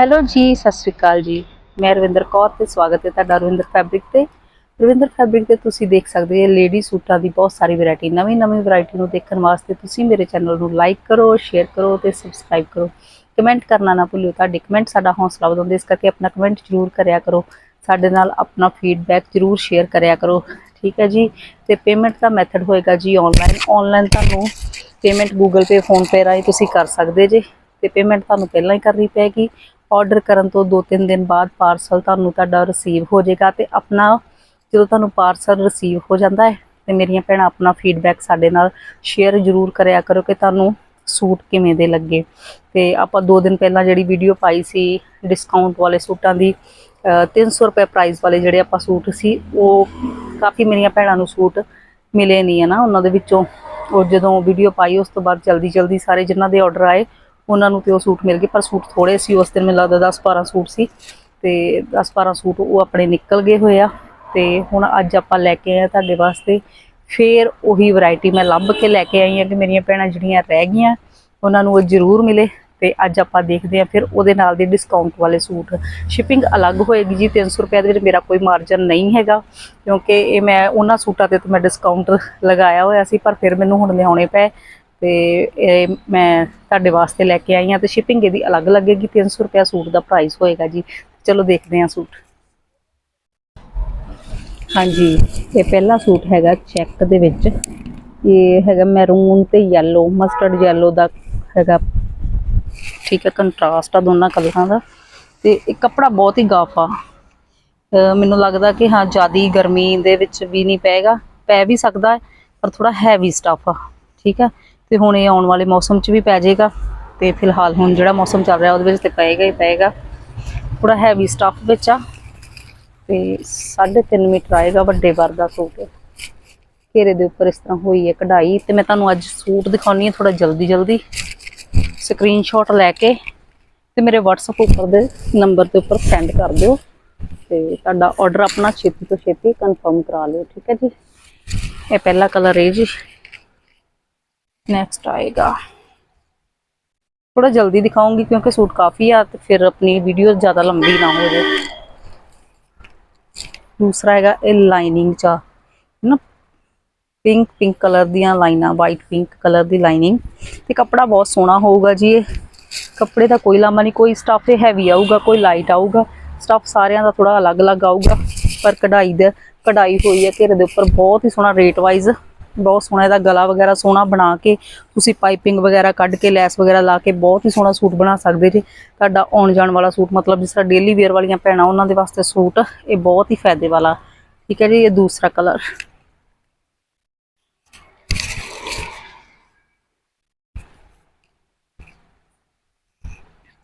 Hello ਜੀ, ਸਤਿ ਸ਼੍ਰੀ ਅਕਾਲ ਜੀ। ਮੈਂ ਰਵਿੰਦਰ ਕੌਰ ਤੇ ਸਵਾਗਤ ਹੈ ਤੁਹਾਡਾ ਰਵਿੰਦਰ ਫੈਬਰਿਕ ਤੇ। ਰਵਿੰਦਰ ਫੈਬਰਿਕ ਤੇ ਤੁਸੀਂ ਦੇਖ ਸਕਦੇ ਹੋ ਲੇਡੀ ਸੂਟਾਂ ਦੀ ਬਹੁਤ ਸਾਰੀ ਵੈਰਾਈਟੀ ਨਵੀਂ ਨਵੀਂ ਵੈਰਾਈਟੀ ਨੂੰ ਦੇਖਣ ਵਾਸਤੇ ਤੁਸੀਂ ਮੇਰੇ ਚੈਨਲ ਨੂੰ ਲਾਈਕ ਕਰੋ, ਸ਼ੇਅਰ ਕਰੋ ਤੇ ਸਬਸਕ੍ਰਾਈਬ ਕਰੋ। ਕਮੈਂਟ ਕਰਨਾ ਨਾ ਭੁੱਲਿਓ ਤੁਹਾਡੇ ਕਮੈਂਟ ਸਾਡਾ ਹੌਸਲਾ ਵਧਾਉਂਦੇ ਇਸ ਕਰਕੇ ਆਪਣਾ ਕਮੈਂਟ ਜ਼ਰੂਰ ਕਰਿਆ ਕਰੋ। ਸਾਡੇ ਨਾਲ ਆਪਣਾ ਫੀਡਬੈਕ ਜ਼ਰੂਰ ਸ਼ੇਅਰ ਕਰਿਆ ਕਰੋ, ਠੀਕ ਹੈ ਜੀ? ਤੇ ਪੇਮੈਂਟ ਦਾ ਮੈਥਡ ਹੋਏਗਾ ਜੀ ਆਨਲਾਈਨ ਆਨਲਾਈਨ ਤੁਹਾਨੂੰ payment Google Pay PhonePe ਰਾਹੀਂ ਤੁਸੀਂ ਕਰ ਸਕਦੇ ਜੇ। ਤੇ ਪੇਮੈਂਟ ਤੁਹਾਨੂੰ ਪਹਿਲਾਂ ਹੀ ਕਰਨੀ ਪਏਗੀ। ਆਰਡਰ ਕਰਨ ਤੋਂ 2-3 ਦਿਨ ਬਾਅਦ ਪਾਰਸਲ ਤੁਹਾਨੂੰ ਤੁਹਾਡਾ ਰਿਸੀਵ ਹੋ ਜਾਏਗਾ ਤੇ ਆਪਣਾ ਜਦੋਂ ਤੁਹਾਨੂੰ ਪਾਰਸਲ ਰਿਸੀਵ ਹੋ ਜਾਂਦਾ ਹੈ ਤੇ ਮੇਰੀਆਂ ਭੈਣਾਂ ਆਪਣਾ ਫੀਡਬੈਕ ਸਾਡੇ ਨਾਲ ਸ਼ੇਅਰ ਜ਼ਰੂਰ ਕਰਿਆ ਕਰੋ ਕਿ ਤੁਹਾਨੂੰ ਸੂਟ ਕਿਵੇਂ ਦੇ ਲੱਗੇ। ਤੇ ਆਪਾਂ 2 ਦਿਨ ਪਹਿਲਾਂ ਜਿਹੜੀ ਵੀਡੀਓ ਪਾਈ ਸੀ ਡਿਸਕਾਊਂਟ ਵਾਲੇ ਸੂਟਾਂ ਦੀ ਅ, 300 ਰੁਪਏ ਪ੍ਰਾਈਸ ਵਾਲੇ ਜਿਹੜੇ ਆਪਾਂ ਸੂਟ ਸੀ ਉਹ ਕਾਫੀ ਮੇਰੀਆਂ ਭੈਣਾਂ ਨੂੰ ਸੂਟ ਮਿਲੇ ਨਹੀਂ ਹੈ ਨਾ ਉਹਨਾਂ ਦੇ ਵਿੱਚੋਂ। ਉਹ ਜਦੋਂ ਵੀਡੀਓ ਪਾਈ ਉਸ ਤੋਂ ਬਾਅਦ ਜਲਦੀ ਜਲਦੀ ਸਾਰੇ ਜਿਨ੍ਹਾਂ ਦੇ ਆਰਡਰ ਆਏ ਉਹਨਾਂ ਨੂੰ ਤੇ ਉਹ ਸੂਟ ਮਿਲ ਗਏ, ਪਰ ਸੂਟ ਥੋੜੇ ਸੀ, ਉਸ ਦਿਨ ਮੈਨੂੰ ਲੱਗਦਾ 10 12 ਸੂਟ ਸੀ ਤੇ 10 12 ਸੂਟ ਉਹ ਆਪਣੇ ਨਿਕਲ ਗਏ ਹੋਏ ਆ ਤੇ ਹੁਣ ਅੱਜ ਆਪਾਂ ਲੈ ਕੇ ਆਏ ਆ ਤੁਹਾਡੇ ਵਾਸਤੇ। ਫੇਰ ਉਹੀ ਵੈਰਾਈਟੀ ਮੈਂ ਲੱਭ ਕੇ ਲੈ ਕੇ ਆਈ ਆ ਕਿ ਮੇਰੀਆਂ ਭੈਣਾਂ ਜਿਹੜੀਆਂ ਰਹਿ ਗਈਆਂ, ਉਹਨਾਂ ਨੂੰ ਉਹ ਜ਼ਰੂਰ ਮਿਲੇ ਤੇ ਅੱਜ ਆਪਾਂ ਦੇਖਦੇ ਆ ਫਿਰ ਉਹਦੇ ਨਾਲ ਦੇ ਡਿਸਕਾਊਂਟ ਵਾਲੇ ਸੂਟ। ਸ਼ਿਪਿੰਗ ਅਲੱਗ ਹੋਏਗੀ ਜੀ 300 ਰੁਪਏ ਦੇ ਵਿੱਚ ਮੇਰਾ ਕੋਈ ਮਾਰਜਨ ਨਹੀਂ ਹੈਗਾ, ਕਿਉਂਕਿ ਇਹ ਮੈਂ ਉਹਨਾਂ ਸੂਟਾਂ ਤੇ ਤਾਂ ਮੈਂ ਡਿਸਕਾਊਂਟ ਲਗਾਇਆ ਹੋਇਆ ਸੀ, ਪਰ ਫਿਰ ਮੈਨੂੰ ਹੁਣ ਲਿਆਉਣੇ ਪਏ। ਤੇ ਇਹ ਮੈਂ ਤੁਹਾਡੇ ਵਾਸਤੇ ਲੈ ਕੇ ਆਈ ਹਾਂ ਤੇ ਸ਼ਿਪਿੰਗ ਇਹਦੀ ਅਲੱਗ ਲੱਗੇਗੀ 300 ਰੁਪਏ ਸੂਟ ਦਾ ਪ੍ਰਾਈਸ ਹੋਏਗਾ ਜੀ। ਚਲੋ ਦੇਖਦੇ ਹਾਂ ਸੂਟ। ਹਾਂਜੀ, ਇਹ ਪਹਿਲਾ ਸੂਟ ਹੈਗਾ ਚੈੱਕ ਦੇ ਵਿੱਚ। ਇਹ ਹੈਗਾ ਮੈਰੂਨ ਤੇ ਯੈਲੋ ਮਸਟਰਡ ਯੈਲੋ ਦਾ ਹੈਗਾ। ਠੀਕ ਹੈ ਕੰਟਰਾਸਟ ਆ ਦੋਨਾਂ ਕਲਰਾਂ ਦਾ। ਤੇ ਇਹ ਕੱਪੜਾ ਬਹੁਤ ਹੀ ਗਾਫ। ਆ ਮੈਨੂੰ ਲੱਗਦਾ ਕਿ ਹਾਂ, ਜਿਆਦੀ ਗਰਮੀ ਦੇ ਵਿੱਚ ਵੀ ਨਹੀਂ ਪਏਗਾ। ਪੈ ਵੀ ਸਕਦਾ ਪਰ ਥੋੜਾ ਹੈਵੀ ਸਟਫ ਆ। ਠੀਕ ਹੈ ਤੇ ਹੁਣ ਇਹ ਆਉਣ ਵਾਲੇ ਮੌਸਮ 'ਚ ਵੀ ਪੈ ਜਾਏਗਾ ਤੇ ਫਿਲਹਾਲ ਹੁਣ ਜਿਹੜਾ ਮੌਸਮ ਚੱਲ ਰਿਹਾ ਉਹਦੇ ਵਿੱਚ ਤੇ ਪਏਗਾ ਹੀ ਪਏਗਾ। ਥੋੜਾ ਹੈਵੀ ਸਟਫ ਵਿੱਚ ਆ ਤੇ 3.5 ਮੀਟਰ ਆਏਗਾ ਵੱਡੇ ਵਰ ਦਾ ਸੂਟ। ਘੇਰੇ ਦੇ ਉੱਪਰ ਇਸ ਤਰ੍ਹਾਂ ਹੋਈ ਹੈ ਕਢਾਈ ਤੇ ਮੈਂ ਤੁਹਾਨੂੰ ਅੱਜ ਸੂਟ ਦਿਖਾਉਣੀ ਹੈ ਥੋੜਾ ਜਲਦੀ ਜਲਦੀ। ਸਕਰੀਨਸ਼ਾਟ ਲੈ ਕੇ ਤੇ ਮੇਰੇ WhatsApp ਉੱਪਰ ਦੇ ਨੰਬਰ ਦੇ ਉੱਪਰ ਸੈਂਡ ਕਰ ਦਿਓ ਤੇ ਤੁਹਾਡਾ ਆਰਡਰ ਆਪਣਾ ਛੇਤੀ ਤੋਂ ਛੇਤੀ ਕਨਫਰਮ ਕਰਾ ਲਿਓ, ਠੀਕ ਹੈ ਜੀ? ਇਹ ਪਹਿਲਾ ਕਲਰ ਹੈ ਜੀ। ਨੈਕਸਟ ਆਏਗਾ ਥੋੜਾ ਜਲਦੀ ਦਿਖਾਉਂਗੀ ਕਿਉਂਕਿ ਸੂਟ ਕਾਫੀ ਆ ਤੇ ਫਿਰ ਆਪਣੀ ਵੀਡੀਓ ਜ਼ਿਆਦਾ ਲੰਬੀ ਨਾ ਹੋ ਜਾਏ ਦੂਸਰਾ ਹੈਗਾ ਇਹ ਲਾਈਨਿੰਗ ਚ ਆ, ਨਾ ਪਿੰਕ ਪਿੰਕ ਕਲਰ ਦੀਆਂ ਲਾਈਨਾਂ ਵਾਈਟ ਪਿੰਕ ਕਲਰ ਦੀ ਲਾਈਨਿੰਗ ਤੇ ਕੱਪੜਾ ਬਹੁਤ ਸੋਹਣਾ ਹੋਊਗਾ ਜੀ ਇਹ ਕੱਪੜੇ ਦਾ ਕੋਈ ਲਾਮਾ ਨਹੀਂ ਕੋਈ ਸਟਫ ਇਹ ਹੈਵੀ ਆਊਗਾ ਕੋਈ ਲਾਈਟ ਆਊਗਾ ਸਟਫ ਸਾਰਿਆਂ ਦਾ ਥੋੜਾ ਅਲੱਗ-ਅਲੱਗ ਆਊਗਾ ਪਰ ਕਢਾਈ ਦਾ ਕਢਾਈ ਹੋਈ ਹੈ ਘੇਰੇ ਦੇ ਉੱਪਰ ਬਹੁਤ ਹੀ ਸੋਹਣਾ ਰੇਟ ਵਾਈਜ਼ ਬਹੁਤ ਸੋਹਣਾ ਇਹਦਾ ਗਲਾ ਵਗੈਰਾ ਸੋਹਣਾ ਬਣਾ ਕੇ, ਤੁਸੀਂ ਪਾਈਪਿੰਗ ਵਗੈਰਾ ਕੱਢ ਕੇ, ਲੈਸ ਵਗੈਰਾ ਲਾ ਕੇ ਬਹੁਤ ਹੀ ਸੋਹਣਾ ਸੂਟ ਬਣਾ ਸਕਦੇ ਜੀ। ਤੁਹਾਡਾ ਆਉਣ ਜਾਣ ਵਾਲਾ ਸੂਟ, ਮਤਲਬ ਜਿਸ ਤਰ੍ਹਾਂ ਡੇਲੀ ਵੇਅਰ ਵਾਲੀਆਂ ਭੈਣਾਂ, ਉਹਨਾਂ ਦੇ ਵਾਸਤੇ ਸੂਟ, ਇਹ ਬਹੁਤ ਹੀ ਫਾਇਦੇ ਵਾਲਾ। ਠੀਕ ਹੈ ਜੀ, ਇਹ ਦੂਸਰਾ ਕਲਰ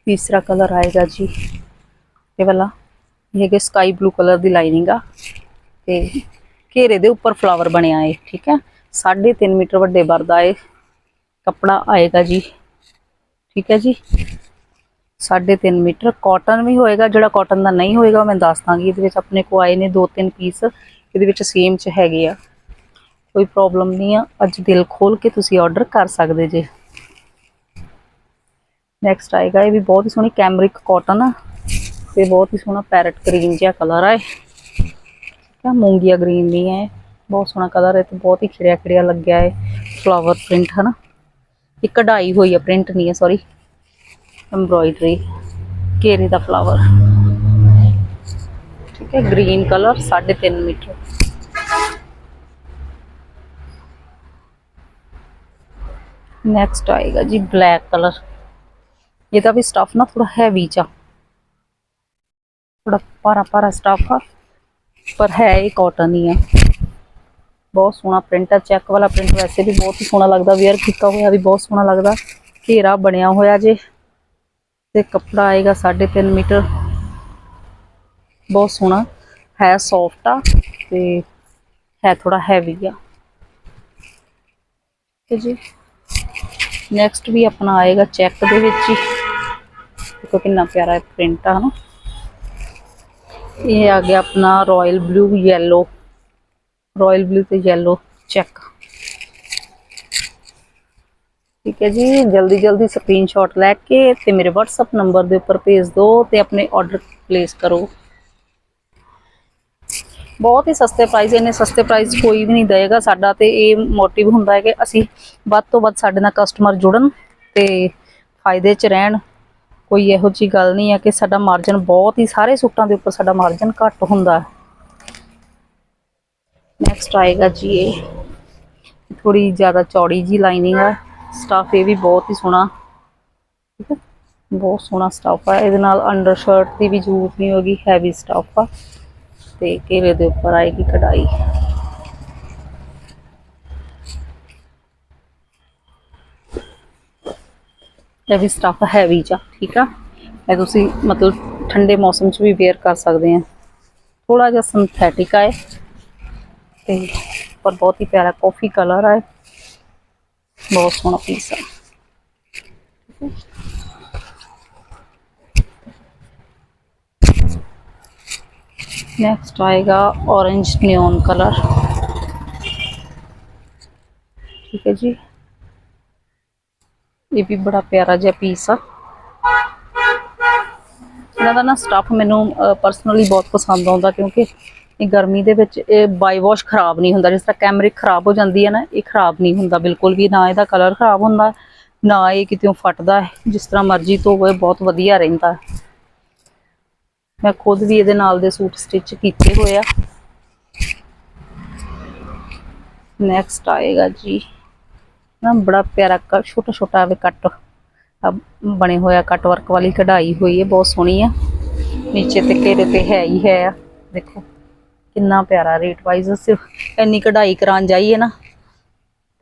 ਤੀਸਰਾ ਕਲਰ ਆਏਗਾ ਜੀ। ਇਹ ਵਾਲਾ, ਇਹ ਹੈਗੇ ਸਕਾਈ ਬਲੂ ਕਲਰ ਦੀ ਲਾਈਨਿੰਗ ਆ। ਤੇ ਘੇਰੇ ਦੇ ਉੱਪਰ ਫਲਾਵਰ ਬਣਿਆ ਹੈ ਠੀਕ ਹੈ। 3.5 ਮੀਟਰ ਵੱਡੇ ਵਰਦਾ ਏ ਕੱਪੜਾ ਆਏਗਾ ਜੀ। ਠੀਕ ਹੈ ਜੀ। 3.5 ਮੀਟਰ। ਕਾਟਨ ਵੀ ਹੋਏਗਾ, ਜਿਹੜਾ ਕਾਟਨ ਦਾ ਨਹੀਂ ਹੋਏਗਾ ਮੈਂ ਦੱਸ ਦਾਂਗੀ। ਇਹਦੇ ਵਿੱਚ ਆਪਣੇ ਕੋ ਆਏ ਨੇ ਦੋ ਤਿੰਨ ਪੀਸ ਇਹਦੇ ਵਿੱਚ ਸੇਮ ਚ ਹੈਗੇ ਆ। ਕੋਈ ਪ੍ਰੋਬਲਮ ਨਹੀਂ ਆ। ਅੱਜ ਦਿਲ ਖੋਲ ਕੇ ਤੁਸੀਂ ਆਰਡਰ ਕਰ ਸਕਦੇ ਜੇ। ਨੈਕਸਟ ਆਏਗਾ ਇਹ ਵੀ ਬਹੁਤ ਹੀ ਸੋਹਣੀ ਕੈਮਰਿਕ ਕਾਟਨ ਆ। ਤੇ ਬਹੁਤ ਹੀ ਸੋਹਣਾ ਪੈਰਟ ਗ੍ਰੀਨ ਜਿਹਾ ਕਲਰ ਆ ਇਹ। ਠੀਕ ਆ, ਮੂੰਗੀਆ ਗ੍ਰੀਨ ਨਹੀਂ ਹੈ ਬਹੁਤ ਸੋਹਣਾ ਕਲਰ ਹੈ ਤੇ ਬਹੁਤ ਹੀ ਖਿੜਿਆ ਖਿੜਿਆ ਲੱਗਿਆ ਹੈ ਫਲਾਵਰ ਪ੍ਰਿੰਟ ਹਨਾ ਇਹ ਕਢਾਈ ਹੋਈ ਹੈ ਪ੍ਰਿੰਟ ਨਹੀਂ ਹੈ ਸੌਰੀ ਐਮਬ੍ਰੋਇਡਰੀ ਘੇਰੇ ਦਾ ਫਲਾਵਰ ਠੀਕ ਹੈ ਗ੍ਰੀਨ ਕਲਰ 3.5 ਮੀਟਰ ਨੈਕਸਟ ਆਏਗਾ ਜੀ ਬਲੈਕ ਕਲਰ ਇਹਦਾ ਵੀ ਸਟਫ ਨਾ ਥੋੜਾ ਹੈਵੀ ਚ ਆ ਥੋੜਾ ਭਾਰਾ ਭਾਰਾ ਸਟਫ ਆ ਪਰ ਹੈ ਇਹ ਕਾਟਨ ਹੀ ਆ ਬਹੁਤ ਸੋਹਣਾ ਪ੍ਰਿੰਟ ਆ ਚੈੱਕ ਵਾਲਾ ਪ੍ਰਿੰਟ ਵੈਸੇ ਵੀ ਬਹੁਤ ਹੀ ਸੋਹਣਾ ਲੱਗਦਾ ਵੇਅਰ ਕੀਤਾ ਹੋਇਆ ਵੀ ਬਹੁਤ ਸੋਹਣਾ ਲੱਗਦਾ। ਘੇਰਾ ਬਣਿਆ ਹੋਇਆ ਜੇ, ਤੇ ਕੱਪੜਾ ਆਏਗਾ 3.5 ਮੀਟਰ। ਬਹੁਤ ਸੋਹਣਾ, ਹੈ ਸੌਫਟ ਆ, ਤੇ ਹੈ ਥੋੜਾ ਹੈਵੀ ਆ। ਤੇ ਜੀ ਨੈਕਸਟ ਵੀ ਆਪਣਾ ਆਏਗਾ ਚੈੱਕ ਦੇ ਵਿੱਚ ਹੀ। ਦੇਖੋ ਕਿੰਨਾ ਪਿਆਰਾ ਪ੍ਰਿੰਟ ਆ, ਹਨਾ। ਇਹ ਆ ਗਿਆ ਆਪਣਾ royal blue yellow royal blue ਤੇ ਯੈਲੋ ਚੈੱਕ ਠੀਕ ਹੈ ਜੀ, ਜਲਦੀ ਜਲਦੀ ਸਕਰੀਨਸ਼ਾਟ ਲੈ ਕੇ ਤੇ ਮੇਰੇ WhatsApp ਨੰਬਰ ਦੇ ਉੱਪਰ ਭੇਜ ਦਿਓ ਤੇ ਆਪਣੇ ਆਰਡਰ ਪਲੇਸ ਕਰੋ। ਬਹੁਤ ਹੀ ਸਸਤੇ ਪ੍ਰਾਈਸ ਇੰਨੇ ਸਸਤੇ ਪ੍ਰਾਈਸ ਕੋਈ ਵੀ ਨਹੀਂ ਦੇਗਾ ਸਾਡਾ ਤੇ ਇਹ ਮੋਟਿਵ ਹੁੰਦਾ ਹੈ ਕਿ ਅਸੀਂ ਵੱਧ ਤੋਂ ਵੱਧ ਸਾਡੇ ਨਾਲ ਕਸਟਮਰ ਜੁੜਨ ਤੇ ਫਾਇਦੇ 'ਚ ਰਹਿਣ। ਕੋਈ ਇਹੋ ਜੀ ਗੱਲ ਨਹੀਂ ਹੈ ਕਿ ਸਾਡਾ ਮਾਰਜਨ ਬਹੁਤ ਹੀ ਸਾਰੇ ਸੂਟਾਂ ਦੇ ਉੱਪਰ ਸਾਡਾ ਮਾਰਜਨ ਘੱਟ ਹੁੰਦਾ। ਹੈ ਨੈਕਸਟ ਆਏਗਾ ਜੀ ਇਹ ਥੋੜੀ ਜ਼ਿਆਦਾ ਚੌੜੀ ਜੀ ਲਾਈਨਿੰਗ ਹੈ ਸਟਾਫ ਇਹ ਵੀ ਬਹੁਤ ਹੀ ਸੋਹਣਾ ਠੀਕ ਹੈ ਬਹੁਤ ਸੋਹਣਾ ਸਟਾਫ ਹੈ ਇਹਦੇ ਨਾਲ ਅੰਡਰ ਸ਼ਰਟ ਦੀ ਵੀ ਜ਼ਰੂਰਤ ਨਹੀਂ ਹੋਗੀ ਹੈਵੀ ਸਟਾਫ ਆ ਤੇ ਘੇਰੇ ਦੇ ਉੱਪਰ ਆਏਗੀ ਕਢਾਈ ਇਹ ਵੀ ਸਟਾਫ ਹੈਵੀ ਚ ਆ, ਠੀਕ ਆ ਇਹ ਤੁਸੀਂ ਮਤਲਬ ਠੰਡੇ ਮੌਸਮ ਚ ਵੀ ਵੇਅਰ ਕਰ ਸਕਦੇ ਆ ਥੋੜਾ ਜਿਹਾ ਸਿੰਥੈਟਿਕ ਆ ਇਹ ਤੇ ਪਰ ਬਹੁਤ ਹੀ ਪਿਆਰਾ ਕਾਫੀ ਕਲਰ ਆ ਇਹ। ਬਹੁਤ ਸੋਹਣਾ ਪੀਸ ਆ नेक्स्ट आएगा ऑरेंज नियॉन कलर ठीक है जी ਇਹ ਵੀ ਬੜਾ ਪਿਆਰਾ ਜਿਹਾ ਪੀਸ ਆ ਇਹਨਾਂ ਦਾ ਨਾ ਸਟੱਫ ਮੈਨੂੰ ਪਰਸਨਲੀ ਬਹੁਤ ਪਸੰਦ ਆਉਂਦਾ ਕਿਉਂਕਿ ਇਹ ਗਰਮੀ ਦੇ ਵਿੱਚ ਇਹ ਬਾਈ ਵਾਸ਼ ਖਰਾਬ ਨਹੀਂ ਹੁੰਦਾ, ਜਿਸ ਤਰ੍ਹਾਂ ਕੈਮਰਿਕ ਖਰਾਬ ਹੋ ਜਾਂਦੀ ਹੈ ਨਾ, ਇਹ ਖਰਾਬ ਨਹੀਂ ਹੁੰਦਾ ਬਿਲਕੁਲ ਵੀ, ਨਾ ਇਹਦਾ ਕਲਰ ਖਰਾਬ ਹੁੰਦਾ, ਨਾ ਇਹ ਕਿਤੇ ਫਟਦਾ ਜਿਸ ਤਰ੍ਹਾਂ ਮਰਜ਼ੀ ਧੋਵੋ ਬਹੁਤ ਵਧੀਆ ਰਹਿੰਦਾ। ਮੈਂ ਖੁਦ ਵੀ ਇਹਦੇ ਨਾਲ ਦੇ ਸੂਟ ਸਟਿਚ ਕੀਤੇ ਹੋਏ ਆ। ਨੈਕਸਟ ਆਏਗਾ ਜੀ। ਨਾ ਬੜਾ ਪਿਆਰਾ ਕ ਛੋਟਾ ਛੋਟਾ ਵੀ ਕੱਟ ਆ ਬਣੇ ਹੋਇਆ ਕੱਟ ਵਰਕ ਵਾਲੀ ਕਢਾਈ ਹੋਈ ਹੈ, ਬਹੁਤ ਸੋਹਣੀ ਆ। ਨੀਚੇ ਤੇ ਘੇਰੇ ਤੇ ਹੈ ਹੀ ਹੈ ਆ, ਦੇਖੋ। ਕਿੰਨਾ ਪਿਆਰਾ ਰੇਟ ਵਾਈਜ਼ ਸਿਰਫ ਇੰਨੀ ਕਢਾਈ ਕਰਾਉਣ ਜਾਈਏ ਨਾ,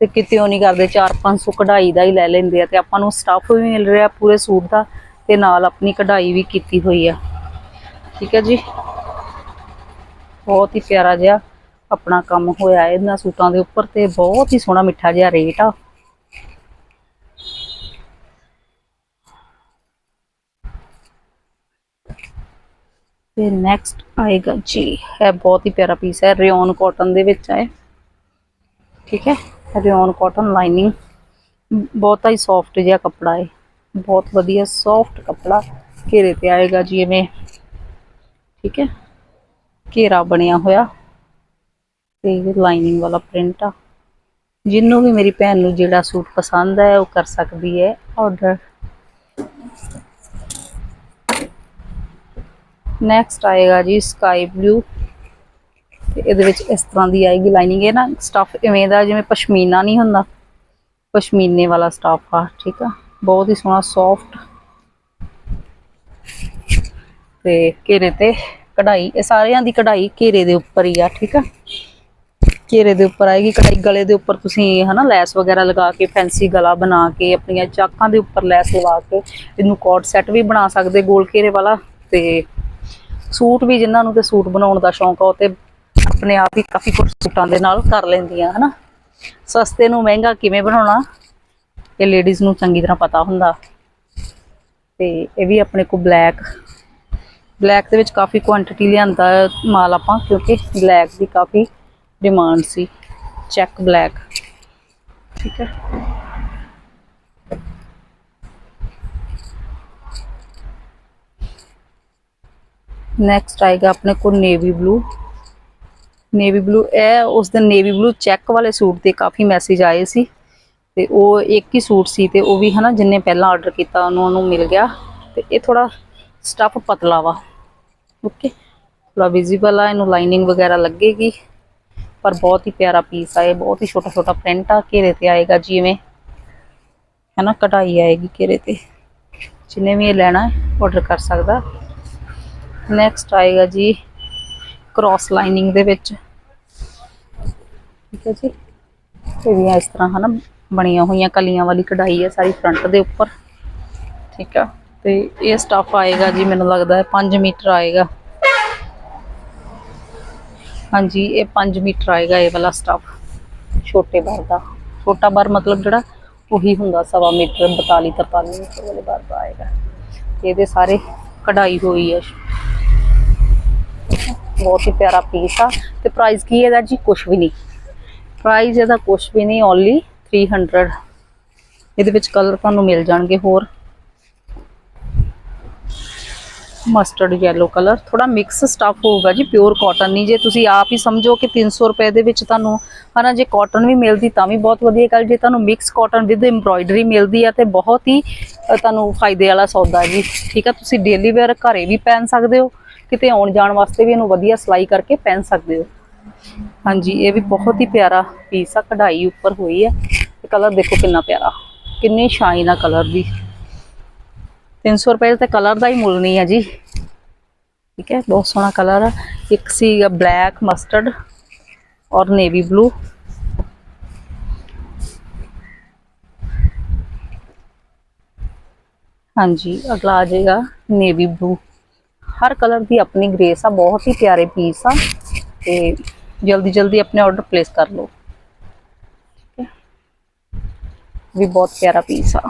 ਤੇ ਕਿਤੇ ਉਹ ਨਹੀਂ ਕਰਦੇ 4-500 ਕਢਾਈ ਦਾ ਹੀ ਲੈ ਲੈਂਦੇ ਆ, ਤੇ ਆਪਾਂ ਨੂੰ ਸਟਾਫ ਵੀ ਮਿਲ ਰਿਹਾ ਪੂਰੇ ਸੂਟ ਦਾ, ਤੇ ਨਾਲ ਆਪਣੀ ਕਢਾਈ ਵੀ ਕੀਤੀ ਹੋਈ ਆ। ਠੀਕ ਹੈ ਜੀ? ਬਹੁਤ ਹੀ ਪਿਆਰਾ ਜਿਹਾ ਆਪਣਾ ਕੰਮ ਹੋਇਆ ਇਹਨਾਂ ਸੂਟਾਂ ਦੇ ਉੱਪਰ, ਤੇ ਬਹੁਤ ਹੀ ਸੋਹਣਾ ਮਿੱਠਾ ਜਿਹਾ ਰੇਟ ਆ। ਤੇ ਨੈਕਸਟ ਆਏਗਾ ਜੀ, ਇਹ ਬਹੁਤ ਹੀ ਪਿਆਰਾ ਪੀਸ ਹੈ, ਰਿਓਨ ਕਾਟਨ ਦੇ ਵਿੱਚ ਹੈ। ਠੀਕ ਹੈ, ਰਿਓਨ ਕਾਟਨ ਲਾਈਨਿੰਗ ਬਹੁਤ ਹੀ ਸੌਫਟ ਜਿਹਾ ਕੱਪੜਾ ਹੈ। ਬਹੁਤ ਵਧੀਆ ਸੌਫਟ ਕੱਪੜਾ ਘੇਰੇ ਤੇ ਆਏਗਾ ਜੀ ਐਵੇਂ ਠੀਕ ਹੈ, ਘੇਰਾ ਬਣਿਆ ਹੋਇਆ। ਤੇ ਲਾਈਨਿੰਗ ਵਾਲਾ ਪ੍ਰਿੰਟ ਆ। ਜਿਹਨੂੰ ਵੀ ਮੇਰੀ ਭੈਣ ਨੂੰ ਜਿਹੜਾ ਸੂਟ ਪਸੰਦ ਹੈ, ਉਹ ਕਰ ਸਕਦੀ ਹੈ ਆਰਡਰ ਨੈਕਸਟ ਆਏਗਾ ਜੀ ਸਕਾਈ ਬਲੂ ਇਹਦੇ ਵਿੱਚ ਇਸ ਤਰ੍ਹਾਂ ਦੀ ਆਏਗੀ ਲਾਈਨਿੰਗ ਇਹ ਨਾ ਸਟਫ ਇਵੇਂ ਦਾ ਜਿਵੇਂ ਪਸ਼ਮੀਨਾ ਨਹੀਂ ਹੁੰਦਾ। ਪਸ਼ਮੀਨੇ ਵਾਲਾ ਸਟਫ ਆ, ਠੀਕ ਆ? ਬਹੁਤ ਹੀ ਸੋਹਣਾ ਸੌਫਟ ਤੇ ਘੇਰੇ ਤੇ ਕਢਾਈ, ਇਹ ਸਾਰਿਆਂ ਦੀ ਕਢਾਈ ਘੇਰੇ ਦੇ ਉੱਪਰ ਹੀ ਆ, ਠੀਕ ਆ? ਘੇਰੇ ਦੇ ਉੱਪਰ ਆਏਗੀ, ਕਢਾਈ ਗਲੇ ਦੇ ਉੱਪਰ ਤੁਸੀਂ ਹਨਾ ਲੈਸ ਵਗੈਰਾ ਲਗਾ ਕੇ ਫੈਂਸੀ ਗਲਾ ਬਣਾ ਕੇ, ਆਪਣੀਆਂ ਚਾਕਾਂ ਦੇ ਉੱਪਰ ਲੈਸ ਲਗਾ ਕੇ, ਇਹਨੂੰ ਕੋਟ ਸੈੱਟ ਵੀ ਬਣਾ ਸਕਦੇ, ਗੋਲ ਘੇਰੇ ਵਾਲਾ। ਤੇ ਸੂਟ ਵੀ ਜਿਨ੍ਹਾਂ ਨੂੰ ਤੇ ਸੂਟ ਬਣਾਉਣ ਦਾ ਸ਼ੌਂਕ ਆ, ਉਹ ਤੇ ਆਪਣੇ ਆਪ ਹੀ ਕਾਫੀ ਕੁਝ ਸੂਟਾਂ ਦੇ ਨਾਲ ਕਰ ਲੈਂਦੀਆਂ, ਹਨਾ? ਸਸਤੇ ਨੂੰ ਮਹਿੰਗਾ ਕਿਵੇਂ ਬਣਾਉਣਾ? ਇਹ ਲੇਡੀਜ਼ ਨੂੰ ਚੰਗੀ ਤਰ੍ਹਾਂ ਪਤਾ ਹੁੰਦਾ। ਤੇ ਇਹ ਵੀ ਆਪਣੇ ਕੋਲ ਬਲੈਕ ਬਲੈਕ ਦੇ ਵਿੱਚ ਕਾਫੀ ਕੁਆਂਟੀਟੀ ਲਿਆਂਦਾ ਮਾਲ ਆਪਾਂ, ਕਿਉਂਕਿ ਬਲੈਕ ਦੀ ਕਾਫੀ ਡਿਮਾਂਡ ਸੀ। ਚੈੱਕ ਬਲੈਕ ਠੀਕ ਹੈ? ਨੈਕਸਟ ਆਏਗਾ ਆਪਣੇ ਕੋਲ ਨੇਵੀ ਬਲੂ ਨੇਵੀ ਬਲੂ ਇਹ ਉਸ ਦਿਨ ਨੇਵੀ ਬਲੂ ਚੈੱਕ ਵਾਲੇ ਸੂਟ ਤੇ ਕਾਫੀ ਮੈਸੇਜ ਆਏ ਸੀ। ਤੇ ਉਹ ਇੱਕ ਹੀ ਸੂਟ ਸੀ ਤੇ ਉਹ ਵੀ ਹਨਾ, ਜਿੰਨੇ ਪਹਿਲਾਂ ਆਰਡਰ ਕੀਤਾ, ਉਹਨੂੰ ਉਹਨੂੰ ਮਿਲ ਗਿਆ। ਤੇ ਇਹ ਥੋੜਾ ਸਟਫ ਪਤਲਾ ਵਾ। ਓਕੇ ਥੋੜਾ ਵਿਜ਼ੀਬਲ ਆ, ਇਹਨੂੰ ਲਾਈਨਿੰਗ ਵਗੈਰਾ ਲੱਗੇਗੀ। ਪਰ ਬਹੁਤ ਹੀ ਪਿਆਰਾ ਪੀਸ ਆ, ਇਹ ਬਹੁਤ ਹੀ ਛੋਟਾ ਛੋਟਾ ਪ੍ਰਿੰਟ ਆ, ਘੇਰੇ ਤੇ ਆਏਗਾ ਜਿਵੇਂ। ਹੈ ਨਾ ਕਢਾਈ ਆਏਗੀ ਘੇਰੇ ਤੇ। ਜਿੰਨੇ ਵੀ ਇਹ ਲੈਣਾ ਆਰਡਰ ਕਰ ਸਕਦਾ। ਨੈਕਸਟ ਆਏਗਾ ਜੀ ਕ੍ਰਾਸ ਲਾਈਨਿੰਗ ਦੇ ਵਿੱਚ। ਠੀਕ ਹੈ ਜੀ। ਇਹ ਵੀ ਇਸ ਤਰ੍ਹਾਂ ਹਨਾ ਬਣੀਆਂ ਹੋਈਆਂ, ਕਲੀਆਂ ਵਾਲੀ ਕਢਾਈ ਹੈ ਸਾਰੀ ਫਰੰਟ ਦੇ ਉੱਪਰ। ਠੀਕ ਆ। ਤੇ ਇਹ ਸਟਫ ਆਏਗਾ ਜੀ, ਮੈਨੂੰ ਲੱਗਦਾ ਹੈ 5 ਮੀਟਰ ਆਏਗਾ। ਹਾਂਜੀ, ਇਹ 5 ਮੀਟਰ ਆਏਗਾ ਇਹ ਵਾਲਾ ਸਟਫ ਛੋਟੇ ਬਾਰ ਦਾ। ਛੋਟਾ ਬਾਰ ਮਤਲਬ ਜਿਹੜਾ ਉਹੀ ਹੁੰਦਾ, ਸਵਾ ਮੀਟਰ 42 43 ਮੀਟਰ ਵਾਲੇ ਬਾਰ ਦਾ ਆਏਗਾ। ਤੇ ਇਹਦੇ ਸਾਰੇ ਕਢਾਈ ਹੋਈ ਹੈ ਬਹੁਤ ਹੀ ਪਿਆਰਾ ਪੀਸ ਆ। ਤੇ ਪ੍ਰਾਈਸ ਕੀ ਹੈ ਇਹਦਾ ਜੀ? ਕੁਝ ਵੀ ਨਹੀਂ। ਪ੍ਰਾਈਸ ਇਹਦਾ ਕੁਝ ਵੀ ਨਹੀਂ ਓਨਲੀ 300 ਇਹਦੇ ਵਿੱਚ ਕਲਰ ਤੁਹਾਨੂੰ ਮਿਲ ਜਾਣਗੇ ਹੋਰ। ਮਸਟਰਡ ਯੈਲੋ ਕਲਰ ਥੋੜਾ ਮਿਕਸ ਸਟਫ ਹੋਊਗਾ ਜੀ ਪਿਓਰ ਕਾਟਨ ਨਹੀਂ। ਜੇ ਤੁਸੀਂ ਆਪ ਹੀ ਸਮਝੋ ਕਿ 300 ਰੁਪਏ ਦੇ ਵਿੱਚ ਤੁਹਾਨੂੰ, ਹਨਾ, ਜੇ ਕਾਟਨ ਵੀ ਮਿਲਦੀ ਤਾਂ ਵੀ ਬਹੁਤ ਵਧੀਆ ਗੱਲ। ਜੇ ਤੁਹਾਨੂੰ ਮਿਕਸ ਕਾਟਨ ਵਿਦ ਐਮਬ੍ਰੋਇਡਰੀ ਮਿਲਦੀ ਆ, ਤੇ ਬਹੁਤ ਹੀ ਤੁਹਾਨੂੰ ਫਾਇਦੇ ਵਾਲਾ ਸੌਦਾ ਜੀ। ਠੀਕ ਆ, ਤੁਸੀਂ ਡੇਲੀ ਵੇਅਰ ਘਰੇ ਵੀ ਪਹਿਨ ਸਕਦੇ ਹੋ। ਕਿਤੇ ਆਉਣ ਜਾਣ ਵਾਸਤੇ ਵੀ ਇਹਨੂੰ ਵਧੀਆ ਸਿਲਾਈ ਕਰਕੇ ਪਹਿਨ ਸਕਦੇ ਹੋ। ਹਾਂਜੀ, ਇਹ ਵੀ ਬਹੁਤ ਹੀ ਪਿਆਰਾ ਪੀਸ ਆ, ਕਢਾਈ ਉੱਪਰ ਹੋਈ ਹੈ ਤੇ ਕਲਰ ਦੇਖੋ ਕਿੰਨਾ ਪਿਆਰਾ, ਕਿੰਨੀ ਸ਼ਾਈਨ ਆ ਕਲਰ ਦੀ। 300 ਰੁਪਏ ਤੇ ਕਲਰ ਦਾ ਹੀ ਮੁੱਲ ਨਹੀਂ ਹੈ ਜੀ। ਠੀਕ ਹੈ, ਬਹੁਤ ਸੋਹਣਾ ਕਲਰ ਆ। ਇੱਕ ਸੀਗਾ ਬਲੈਕ ਮਸਟਰਡ ਔਰ ਨੇਵੀ ਬਲੂ ਹਾਂਜੀ, ਅਗਲਾ ਆ ਜਾਏਗਾ ਨੇਵੀ ਬਲੂ ਹਰ ਕਲਰ ਦੀ ਆਪਣੀ ਗ੍ਰੇਸ ਆ ਬਹੁਤ ਹੀ ਪਿਆਰੇ ਪੀਸ ਆ ਤੇ ਜਲਦੀ ਜਲਦੀ ਆਪਣੇ ਆਰਡਰ ਪਲੇਸ ਕਰ ਲਓ ਠੀਕ ਹੈ ਵੀ ਬਹੁਤ ਪਿਆਰਾ ਪੀਸ ਆ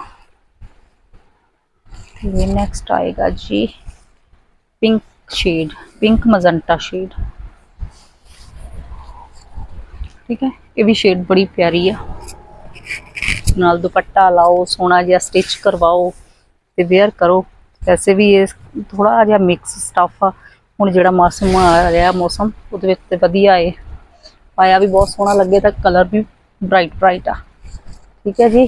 ये नेक्स्ट आएगा जी pink shade pink magenta shade ठीक है ये भी शेड बड़ी प्यारी है ਨਾਲ ਦੁਪੱਟਾ ਲਾਓ ਸੋਨਾ ਜਿਹਾ ਸਟਿਚ ਕਰਵਾਓ ਤੇ ਵੇਅਰ ਕਰੋ ਵੈਸੇ ਵੀ ਇਹ ਥੋੜਾ ਜਿਹਾ ਮਿਕਸ ਸਟਫ ਆ। ਹੁਣ ਜਿਹੜਾ ਮੌਸਮ ਆ ਰਿਹਾ ਮੌਸਮ, ਉਹਦੇ ਵਿੱਚ ਤੇ ਵਧੀਆ ਏ। ਪਾਇਆ ਵੀ ਬਹੁਤ ਸੋਹਣਾ ਲੱਗੇ ਤਾਂ ਕਲਰ ਵੀ ਬ੍ਰਾਈਟ ਬ੍ਰਾਈਟ ਆ। ਠੀਕ ਹੈ ਜੀ?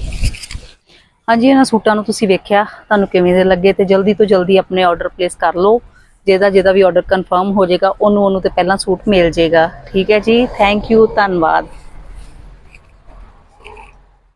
ਹਾਂਜੀ, ਇਹਨਾਂ ਸੂਟਾਂ ਨੂੰ ਤੁਸੀਂ ਵੇਖਿਆ, ਤੁਹਾਨੂੰ ਕਿਵੇਂ ਦੇ ਲੱਗੇ ਤੇ ਜਲਦੀ ਤੋਂ ਜਲਦੀ ਆਪਣੇ ਆਰਡਰ ਪਲੇਸ ਕਰ ਲਓ। ਜਿਹਦਾ ਜਿਹਦਾ ਵੀ ਆਰਡਰ ਕਨਫਰਮ ਹੋ ਜਾਏਗਾ, ਉਹਨੂੰ ਉਹਨੂੰ ਤੇ ਪਹਿਲਾਂ ਸੂਟ ਮਿਲ ਜਾਏਗਾ। ਠੀਕ ਹੈ ਜੀ? ਥੈਂਕ ਯੂ ਧੰਨਵਾਦ।